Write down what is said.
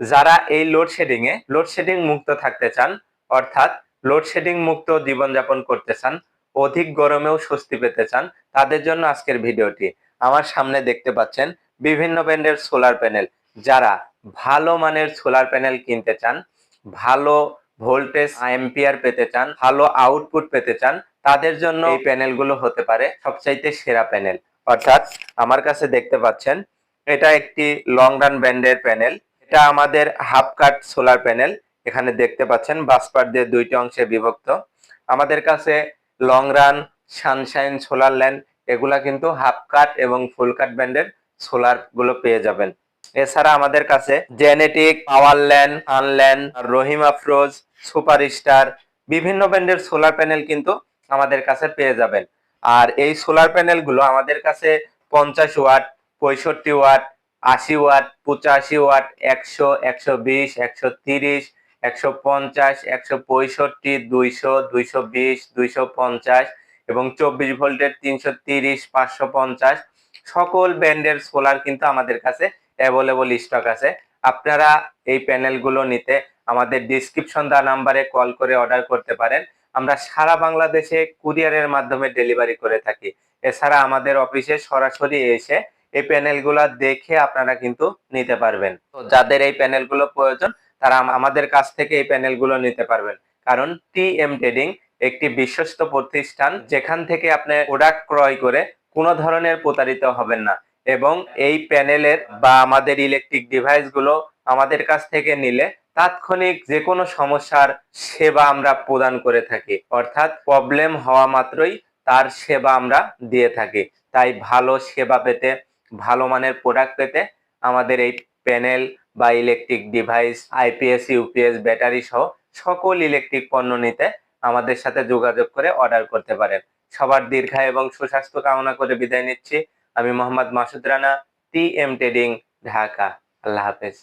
যারা এই লোডশেডিং এ লোডশেডিং মুক্ত থাকতে চান, অর্থাৎ লোডশেডিং মুক্ত জীবনযাপন করতে চান, অধিক গরমেও স্বস্তি পেতে চান, তাদের জন্য আজকের ভিডিওটি। আমার সামনে দেখতে পাচ্ছেন বিভিন্ন ব্র্যান্ডের সোলার প্যানেল যারা ভালো মানের সোলার প্যানেল কিনতে চান, ভালো ভোল্টেজ এম্পিয়ার পেতে চান, ভালো আউটপুট পেতে চান, তাদের জন্য এই প্যানেলগুলো হতে পারে সবচাইতে সেরা প্যানেল অর্থাৎ আমার কাছে দেখতে পাচ্ছেন, এটা একটি লং রান ব্র্যান্ডের প্যানেল এটা আমাদের হাফ কাট সোলার প্যানেল এখানে দেখতে পাচ্ছেন বাসপার দিয়ে দুইটি অংশে বিভক্ত। আমাদের কাছে long run sunshine solar land এগুলা কিন্তু হাফ কাট এবং ফুল কাট ব্র্যান্ডের সোলারগুলো পেয়ে যাবেন। এছাড়া আমাদের কাছে জেনেটিক পাওয়ার ল্যান্ড আনল্যান্ড রহিম আফরোজ সুপার স্টার বিভিন্ন ব্যান্ডের সোলার প্যানেল কিন্তু আমাদের কাছে পেয়ে যাবেন। আর এই সোলার প্যানেলগুলো আমাদের কাছে পঞ্চাশ ওয়াট পঁয়ষট্টি ওয়াট আশি ওয়াট, পঁচাশি ওয়াট, একশো একশো বিশ, একশো তিরিশ, একশো পঞ্চাশ, একশো পঁয়ষট্টি, দুইশো দুইশো বিশ, দুইশো পঞ্চাশ এবং চব্বিশ ভোল্টের তিনশো তিরিশ, পাঁচশো পঞ্চাশ। সকল ব্র্যান্ডের সোলার কিন্তু আমাদের কাছে অ্যাভেলেবল স্টক আছে। আপনারা এই প্যানেলগুলো নিতে আমাদের ডিসক্রিপশন দা নাম্বারে কল করে অর্ডার করতে পারেন। আমরা সারা বাংলাদেশে কুরিয়ারের মাধ্যমে ডেলিভারি করে থাকি। এছাড়া আমাদের অফিসে সরাসরি এসে এই প্যানেলগুলো দেখে আপনারা কিন্তু নিতে পারবেন। তো যাদের এই প্যানেলগুলো প্রয়োজন, তারা আমাদের কাছ থেকে এই প্যানেলগুলো নিতে পারবেন। কারণ টি এম ট্রেডিং একটি বিশ্বস্ত প্রতিষ্ঠান, যেখান থেকে আপনি প্রোডাক্ট ক্রয় করে কোনো ধরনের প্রতারিত হবেন না। এবং এই প্যানেলের বা আমাদের ইলেকট্রিক ডিভাইসগুলো আমাদের কাছ থেকে নিলে তাৎক্ষণিক যে কোনো সমস্যার সেবা আমরা প্রদান করে থাকি। অর্থাৎ প্রবলেম হওয়া মাত্রই তার সেবা আমরা দিয়ে থাকি। তাই ভালো সেবা পেতে ভালো মানের প্রোডাক্ট পেতে আমাদের এই প্যানেল বা electric device IPS UPS battery সহ সকল ইলেকট্রিক পণ্য নিতে আমাদের সাথে যোগাযোগ করে অর্ডার করতে পারেন। সবার দীর্ঘায় এবং সুস্বাস্থ্য কামনা করে বিদায় নিচ্ছি। আমি Mohammad Masud Rana T M trading Dhaka. আল্লাহ হাফেজ।